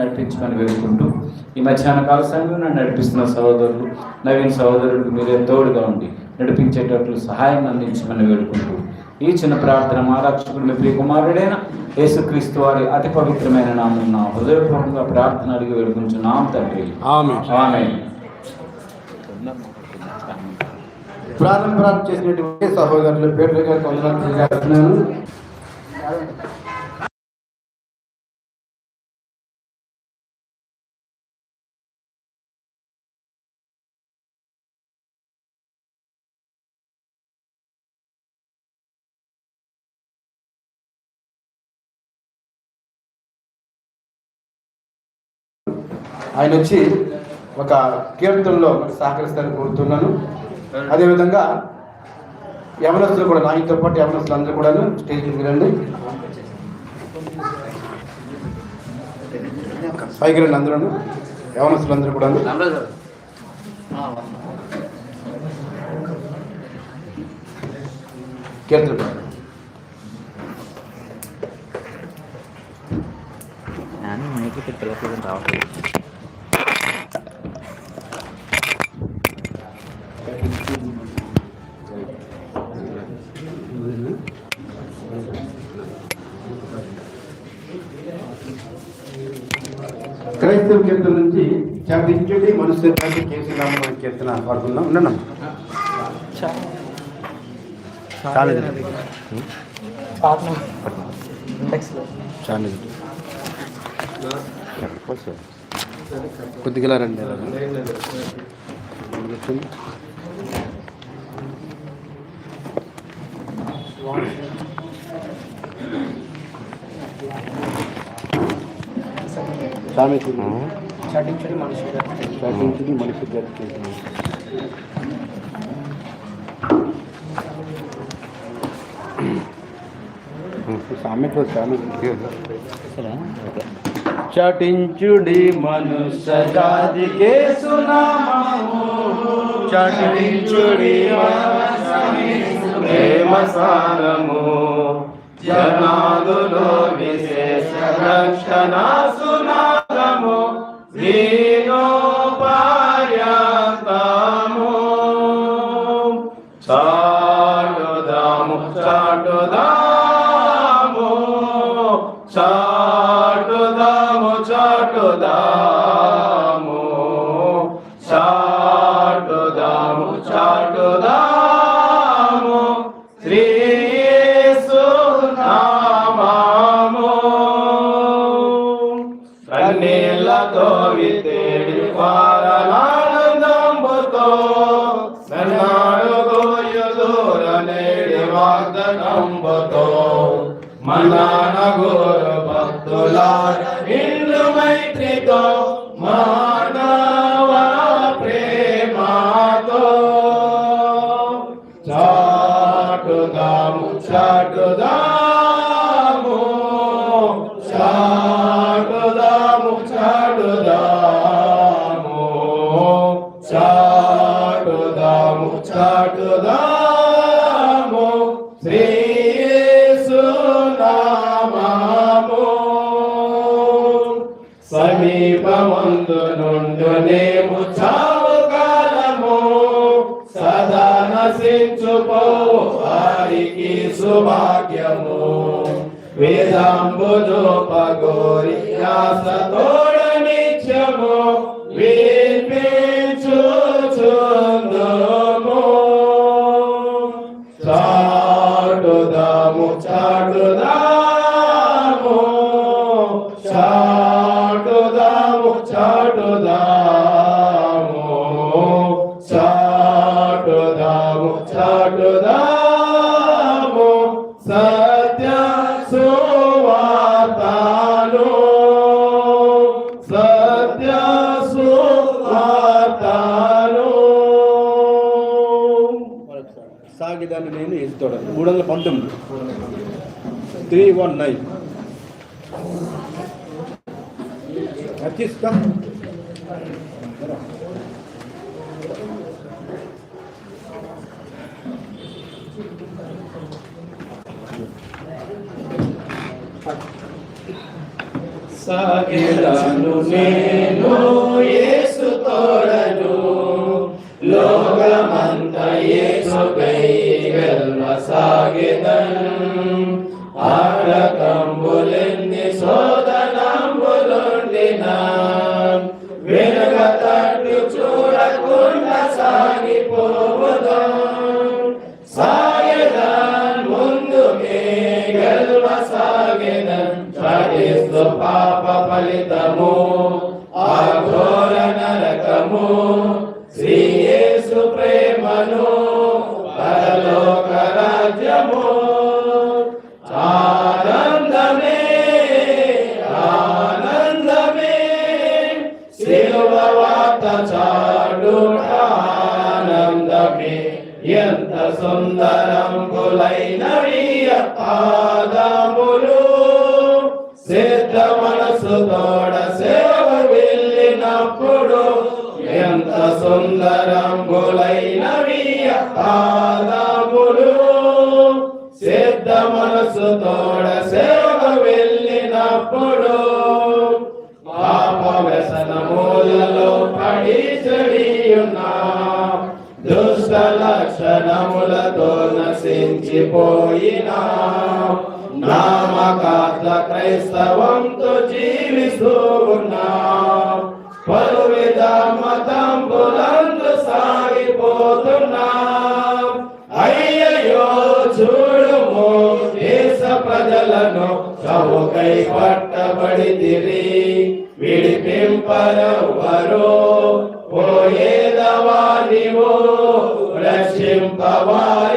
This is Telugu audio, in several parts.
నడిపించమని వేడుకుంటూ ఈ మధ్యాహ్న కాల సమయంలో నడిపిస్తున్న సహోదరులు నవీన్ సహోదరుడికి మీరే తోడుగా ఉండి నడిపించేటట్లు సహాయం అందించమని వేడుకుంటూ ఈ చిన్న ప్రార్థన మా రక్షకుడు మీ ప్రియ కుమారుడైన యేసుక్రీస్తు వారి అతి పవిత్రమైన నామం నా హృదయపూర్వకంగా ప్రార్థన అడిగి వేడుకుంటున్నాం తండ్రి ఆమేన్. ఆమేన్. ప్రారంభ ప్రారంభ చేసినటువంటి సహోదరులు పేర్లు గారికి వందనాలు ఆయన వచ్చి ఒక కీర్తనలో సహకరిస్తారని కోరుతున్నాను. అదేవిధంగా యవనస్తులు కూడా నాయనతో పాటు యవనస్తులు అందరూ కూడా స్టేజ్ రండి పైకి రండి అందరూ యవనస్తులు అందరూ కూడా కీర్తన నేను మైకి రావట్లేదు. క్రైస్తవ కీర్తన నుంచి చాటించండి మనుషులు చాటి కేసీ రామ కీర్తన పాడుకుందాం చాలేదు చాలేదు కొద్దిగా రండి. కూర్చోండి. సామెత మనిషి చటించుడి మనుష్య జాతికే సునామము చటించుడి ప్రేమ సారము జనాదులో విశేష రక్షణ సునాదము దీనో చాటుదాము చాటుదాము. చాటుదాము చాటుదాము ভজ మూడు వందల పంతొమ్మిది త్రీ వన్ నైన్ తీసుకో సాగెదను నేను యేసు తోడను లోకమంత యేసుకై ఎంత పాదములు సిద్ధ మనసు తోడ సేవ వెళ్ళినప్పుడు పాప వ్యసనములలో పడి చెడియున్నా. దుష్ట లక్షణములతో నశించిపోయినా. నామకాత్ల క్రైస్తవంతో జీవిస్తూ ఉన్నా. ప్రజలను చౌకై పట్టబడితిరి. విడిపింపరవ్వరు పోయేదవారివో రక్షింపవారిని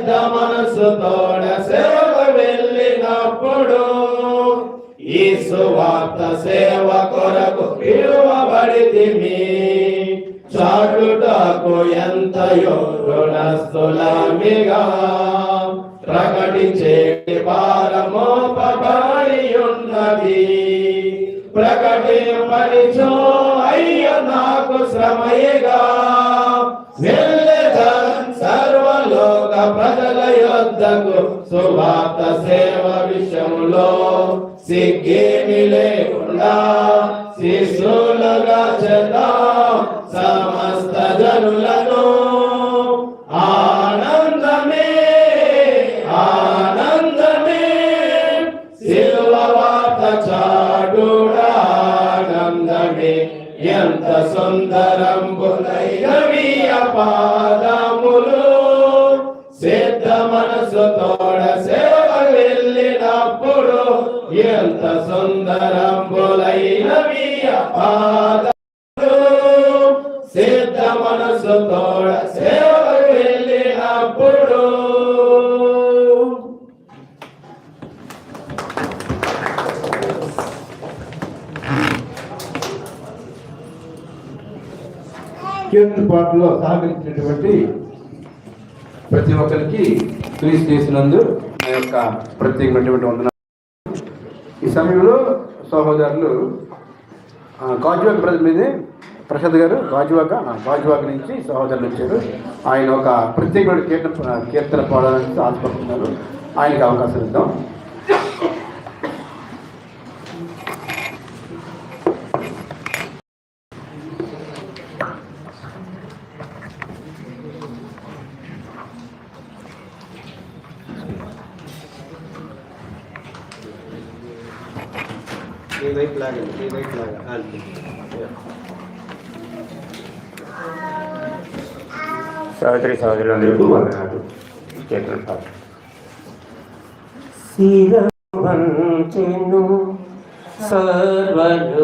పెద్ద మనసు తోడ సేవ వెళ్ళినప్పుడు ఈ సువార్త సేవ కొరకు పిలువబడితిమి. చాటుటకు ఎంతయో రుణస్థులమిగా ప్రకటించే భారమోపబడి ఉన్నది ప్రకటింపనిచో అయ్య నాకు శ్రమయగా. వద్దకు సువార్త సేవ విషయంలో సిగ్గేమి లేకుండా శిశులుగా చేద్దాం. సమస్త జనులను పాటలో సహకరించినటువంటి ప్రతి ఒక్కరికి క్రీస్తు చేసినందు నా యొక్క ప్రత్యేకమైనటువంటి వందన ఈ సమయంలో సహోదరులు గాజువాక్ ప్రజల మీదే ప్రసాద్ గారు గాజువాక ఆ, గాజువాక నుంచి సహోదరులు వచ్చారు. ఆయన ఒక ప్రత్యేకమైన కీర్తన కీర్తన పాడాలని ఆశపడుతున్నారు. ఆయనకి అవకాశం ఇద్దాం. ఈ వైపు లాగండి ఈ వైపు లాగా అంతే సహోదరి సహోదరులందరికీ వందనాలు. శిరవంచెను సర్వలోకము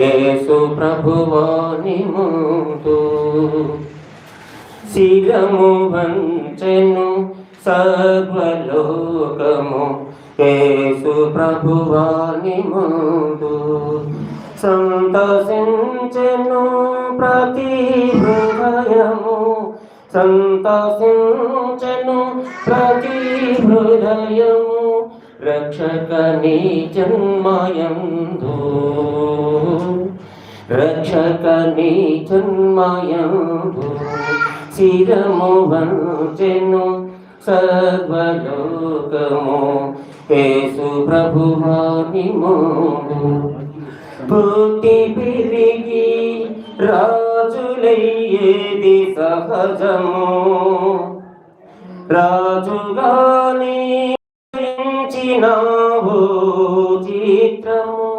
యేసు ప్రభువాని ముందు. శిరము వంచెను సర్వలోకము యేసు ప్రభువాని ముందు సంతసించెను ప్రతి హృదయము. సంతసించెను ప్రతి హృదయము. రక్షక నీ జన్మయందు. రక్షక నీ జన్మయందు శిరము వంచెను సర్వలోకము. యేసు ప్రభువాని ముందు పుట్టి పెరిగి రాజులయ్యేది సహజము. రాజుగాని చిన్నావు చిత్రము.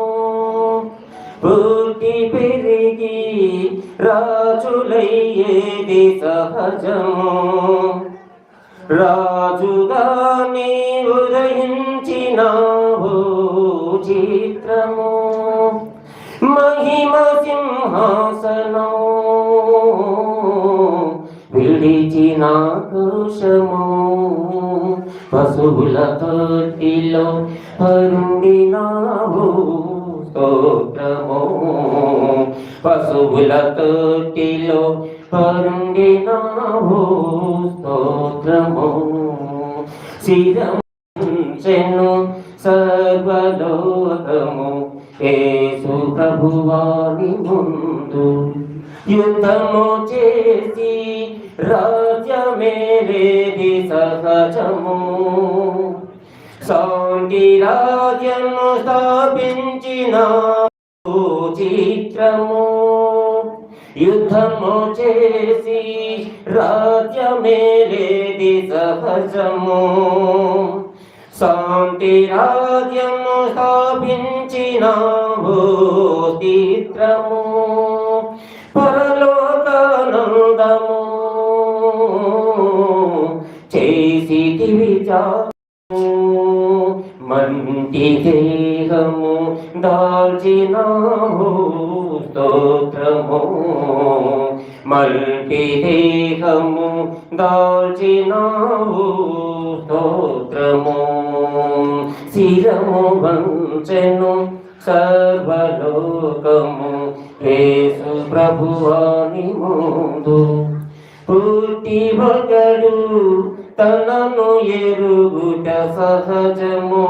పుట్టి పెరిగి రాజులయ్యేది సహజము. రాజుగా రాజుగాని ఉదయించినావు చిత్రము. మహిమ సింహాసనం విడిచిన పురుషము. పశువుల తొట్టిలో పరుండినావు స్తోత్రము. పశువుల తొట్టిలో పరుండినావు స్తోత్రము. శిరము సర్వలోకము యేసు ప్రభువాని ముందు యుద్ధము చేసి రాజ్యమేలేది సహజము. శాంతి రాజ్యము స్థాపించిన చిత్రము యుద్ధము చేసి రాజ్యమేలేది సహజము. శాంతి రాజ్యము స్థాపించిన చిత్రము పరలోకానందము చేసి విచారము మంటి దేహము దాల్చినావు స్తోత్రము. మల్పి దేహము దాల్చినావు స్తోత్రము. శిరము వంచెను సర్వలోకము. యేసు ప్రభువాని ముందు పుట్టి భగడు తనను ఎరుగుట సహజము.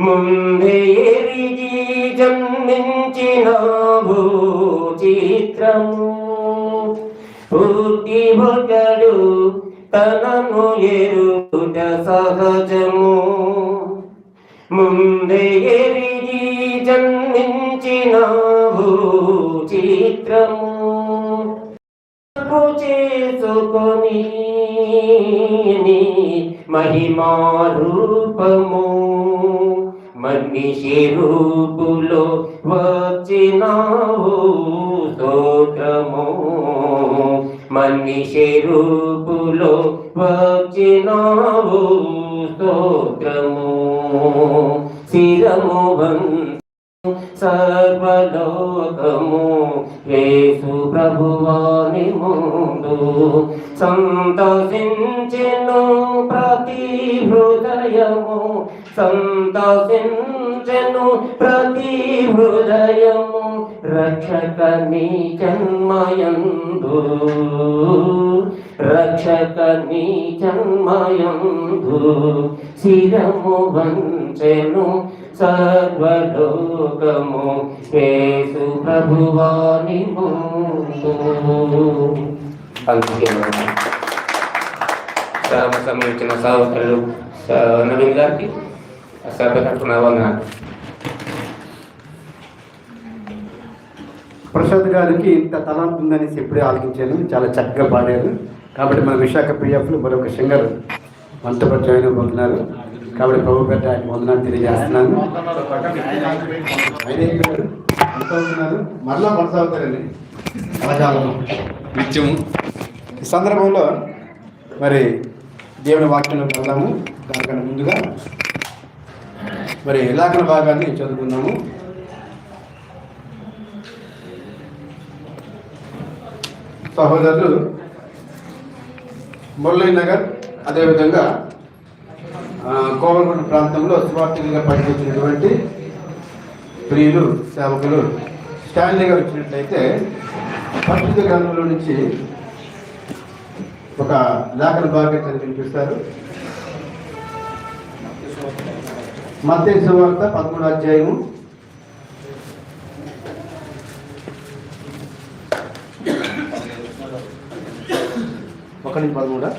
ముందే ఎరిగి జన్మ జన్మించినావు చిత్రము పుట్టి భటడు తనను ఎరుట సహజము. ముందే ఎరిగి జన్మించినావు చిత్రము. చేసుకొని నీ మహిమా రూపము. మనిషి రూపులో వచ్చినావు స్తోత్రము. మనిషి రూపులో వచ్చినావు స్తోత్రము. శిరము సర్వలోకము. యేసు ప్రభువాని ముందు సంతసించెను ప్రతి హృదయము. సంతసించను ప్రతి హృదయము రక్షక నీ జన్మయందు. రక్షక నీ జన్మయందు శిరము వంచెను సర్వలోకము. కేసు ప్రభువాని ముందు అందుకే శ్రమ సహోదరులు నవీన్ గారికి ప్రసాద్ గారికి ఇంత తలాంత ఉందనేసి ఇప్పుడే ఆలోచించాను చాలా చక్కగా పాడారు. కాబట్టి మన విశాఖ పిఎఫ్లో మరొక సింగర్ మనతో జాయిన్ అవబోతున్నారు కాబట్టి ప్రభు పెద్ద ఆయన వందనాలు తెలియజేస్తున్నాను. మరలా కొనసాగుతారండి కలకాలం నిత్యము. ఈ సందర్భంలో మరి దేవుని వాక్యంలోకి వెళ్దాము దానికన్నా ముందుగా మరి ఇలాకల భాగాన్ని చదువుకుందాము. సహోదరులు మురళీ నగర్ అదేవిధంగా ఆ, ప్రాంతంలో సువార్థికులుగా పనిచేసినటువంటి ప్రియులు సేవకులు స్టాన్లీ గారు వచ్చినట్లయితే పరిశుద్ధ గ్రంథంలో నుంచి ఒక లేఖన భాగం చదివి మత్తయి సువార్త పదమూడు అధ్యాయము. ఒకటి నుంచి పదమూడా?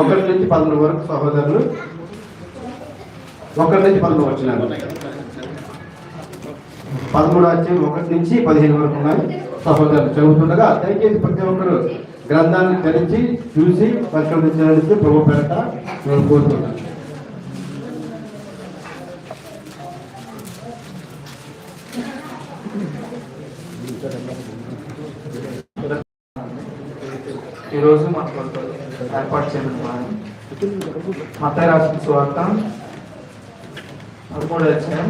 ఒకటి నుంచి పదమూడు వరకు సహోదరులు. ఒకటి నుంచి పదమూడు వచ్చినారు. పదమూడు అధ్యాయం ఒకటి నుంచి పదిహేను వరకు ఉన్నాయి సహోదరులు. చదువుతుండగా దయచేసి ప్రతి ఒక్కరు గ్రంథాన్ని తెరిచి చూసి పరిశోధించడానికి ప్రభు పెరట నేను కోరుతున్నాను ఈరోజు మన కొరకు ఏర్పాటు చేయడం మతాయి రాసిన సువార్త పదమూడు అధ్యాయం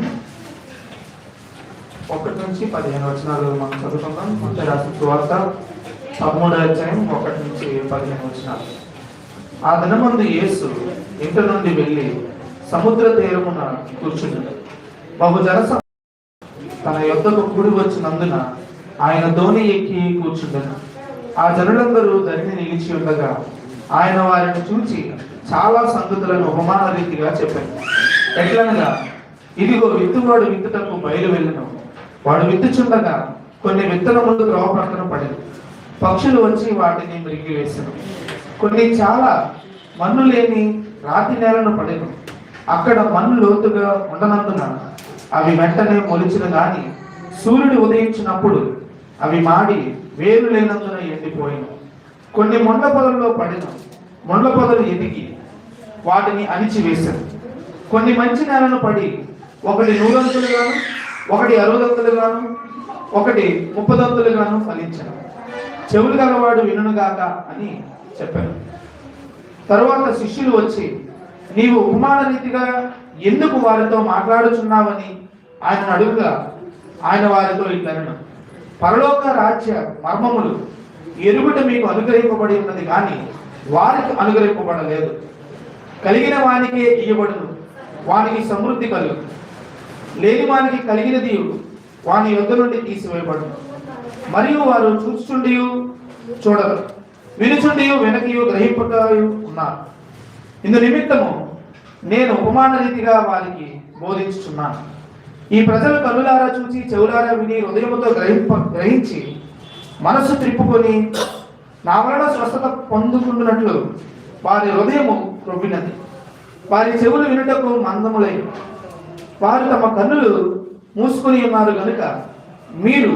ఒకటి నుంచి పదిహేను వచనాలు మనం చదువుకుందాం మతాయి రాసిన సువార్త పదమూడు అధ్యాయం ఒకటి నుంచి పదిహేను వచనాలు ఆ దినమందు యేసు ఇంటి నుండి వెళ్ళి సముద్ర తీరమున కూర్చుని బహు జనస తన యొద్దకు కూడి వచ్చినందున ఆయన ధోని ఎక్కి కూర్చుండెను. ఆ జనులందరూ ధరిని నిలిచి ఉండగా ఆయన వారిని చూచి చాలా సంగతులను ఉపమాన రీతిగా చెప్పాను ఎట్లనగా ఇదిగో విత్తువాడు విత్తుటకు బయలు వెళ్ళను వాడు విత్తుచుండగా కొన్ని విత్తనములు ద్రోవ ప్రక్కన పడింది. పక్షులు వచ్చి వాటిని మృగి కొన్ని చాలా మన్ను లేని రాతి నేలను పడేను అక్కడ మన్ను లోతుగా ఉండనందున అవి వెంటనే మొలిచిన గాని సూర్యుడు ఉదయించినప్పుడు అవి మాడి వేరు లేనందున ఎండిపోయిను కొన్ని మొండ్ల పొలంలో పడిన మొండ్ల పొదలు ఎదిగి వాటిని అణిచివేశారు. కొన్ని మంచి నేలను పడి ఒకటి నూరంతులుగాను ఒకటి అరవదంతులుగాను ఒకటి ముప్పదంతులుగాను ఫలించాను చెవులు గలవాడు వినుగాక అని చెప్పారు. తరువాత శిష్యులు వచ్చి నీవు ఉపమాన రీతిగా ఎందుకు వారితో మాట్లాడుచున్నావని? ఆయన అడుగుగా ఆయన వారితో ఇట్లను పరలోక రాజ్య మర్మములు ఎరుగుట మీకు అనుగ్రహింపబడి ఉన్నది కానీ వారికి అనుగ్రహింపబడలేదు. కలిగిన వానికే ఇయ్యబడును. వానికి సమృద్ధి కలుగు. లేని వానికి కలిగినది వాని యొద్ నుండి తీసివేయబడును. మరియు వారు చూచుచుండి చూడరు. వినుచుండి వెనకయు గ్రహింపకయు ఉన్నారు. ఇందు నిమిత్తము నేను ఉపమాన రీతిగా వారికి బోధించుచున్నాను. ఈ ప్రజలు కనులారా చూసి చెవులారా విని హృదయముతో గ్రహింప గ్రహించి మనస్సు త్రిప్పుకొని నా వలన స్వస్థత పొందుకున్నట్లు వారి హృదయము క్రొవ్వినది వారి చెవులు వినుటకు మందములై. వారు తమ కన్నులు మూసుకొని ఉన్నారు కనుక మీరు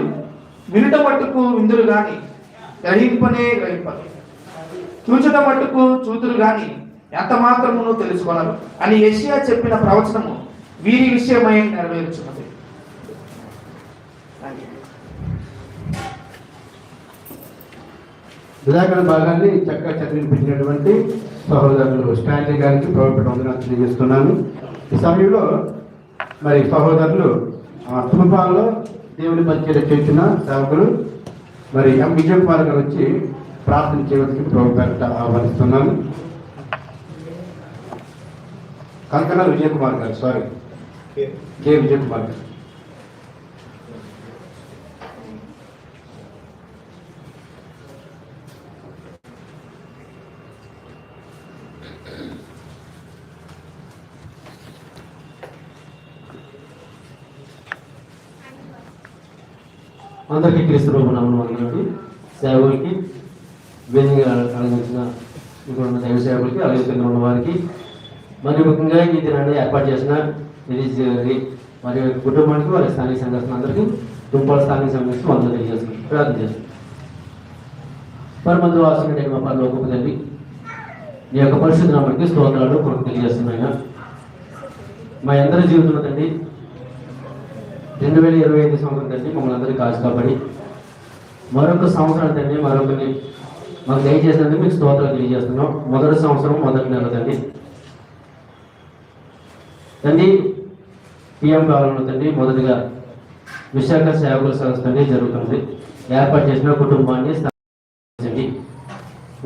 వినుట మట్టుకు విందురు గాని గ్రహింపనే గ్రహింపరు. చూచుట మట్టుకు చూతురు గాని ఎంత మాత్రమును తెలుసుకోనరు. అని యెషయా చెప్పిన ప్రవచనము వీరి విషయమై నెరవేర్చున్నది. విధాకరణ భాగాన్ని చక్కగా చదివినిపించినటువంటి సహోదరులు స్టాన్లీ గారికి ప్రభుత్వ వందనాలు తెలియజేస్తున్నాను. ఈ సమయంలో మరి సహోదరులు ఆ, దేవుని పరిచయం చేసిన సేవకులు మరి ఎం. విజయ కుమార్ గారు వచ్చి ప్రార్థన చేయవలసి ప్రభుత్వ ఆహ్వానిస్తున్నాను. కంకణ విజయ్ కుమార్ గారు సారీ కే విజయ్ కుమార్ గారు. అందరికీ క్రీస్తు ప్రభు నామమున వందనాలు. సేవకులకి వేదిక అలంకరించిన ఇక్కడ ఉన్న దైవ సేవలకి అలాగే ఉన్న వారికి మరి ముఖ్యంగా ఈ దినాన్ని ఏర్పాటు చేసిన రిలీజ్ గారి వారి యొక్క కుటుంబానికి వారి స్థానిక సంఘస్థులు అందరికీ తుంపాల స్థానిక సంఘస్థులు వందలు తెలియజేస్తున్నాం. ప్రార్థన చేస్తున్నాం. పరమందు వాసిన మా పరలోకపు తల్లి నీ యొక్క పరిశుద్ధ నామనికి స్తోత్రాలు కొరకు తెలియజేస్తున్నాయి. మా అందరి జీవితంలో తండ్రి రెండు వేల ఇరవై ఐదు సంవత్సరం తండ్రి మమ్మల్ని అందరికీ కాచు కాబట్టి మరొక సంవత్సరం తండ్రి మరొకటి మాకు దయచేసినందుకు మీకు స్తోత్రాలు తెలియజేస్తున్నాం. మొదటి సంవత్సరం మొదటి నెల తండ్రి. తండ్రి పిఎం కాలంలో తండ్రి మొదటిగా విశాఖ సేవకుల సంస్థ తండ్రి జరుగుతుంది. ఏర్పాటు చేసిన కుటుంబాన్ని స్థాపించండి.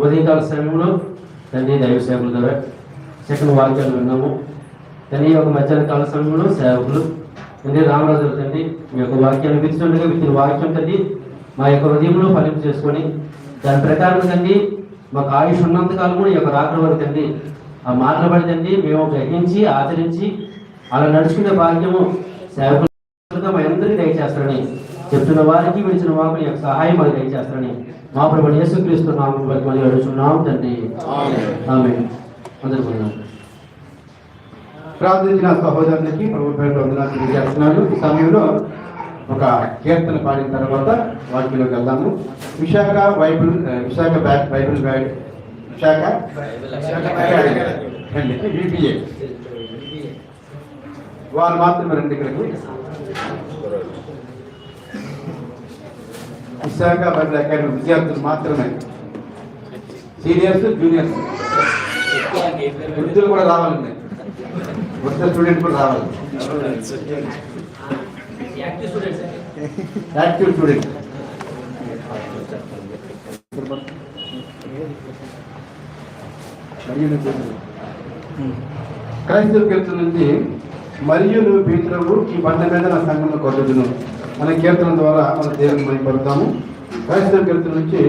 ఉదయకాల సమయంలో తండ్రి దైవ సేవకుల ద్వారా సెకండ్ వాక్యాలు విన్నాము. తండ్రి ఒక మధ్యాహ్న కాల సమయంలో సేవకులు తండ్రి రామరాజు తండ్రి మీ యొక్క వాక్యాన్ని విత్తుండగా విత్తిన వాక్యం తండ్రి మా యొక్క హృదయంలో ఫలింపు చేసుకొని దాని ప్రకారం తండ్రి మాకు ఆయుష్ ఉన్నంత కాలం కూడా ఈ యొక్క రాకడ వరకు తండ్రి ఆ మాటలు పడి తండ్రి మేము గ్రహించి ఆచరించి అలా నడుచుకునే భాగ్యము సేవకులుగా మా అందరికీ దయచేస్తారని చెప్తున్న వారికి విడిచిన వారికి యొక్క సహాయం మాకు దయచేస్తారని మా ప్రభు యేసుక్రీస్తు నామం బట్టి మళ్ళీ అడుగుతున్నాం తండ్రి ఆమె అందరూ కొందాం. ప్రార్థించిన సహోదరునికి ప్రభు పేరు వందనాలు తెలియజేస్తున్నాను. ఈ సమయంలో ఒక కీర్తన పాడిన తర్వాత వాటిలోకి వెళ్దాము. Visakha Bible Visakha Bible bag Visakha? VPA వారు మాత్రమే రెండు ఇక్కడికి. విశాఖ బైబిల్ అకాడమీ విద్యార్థులు మాత్రమే. Seniors juniors. వృద్ధులు కూడా రావాలండి. వృద్ధ స్టూడెంట్ కూడా రావాలి. యాక్టివ్ స్టూడెంట్ క్రైస్తవ కీర్తన నుంచి మరియు నువ్వు పీతులకు ఈ బండ మీద నా సంఘంలో కొట్టుదును. అనే కీర్తన ద్వారా మన దేవుని మైపడతాము క్రైస్తవ కీర్తన నుంచి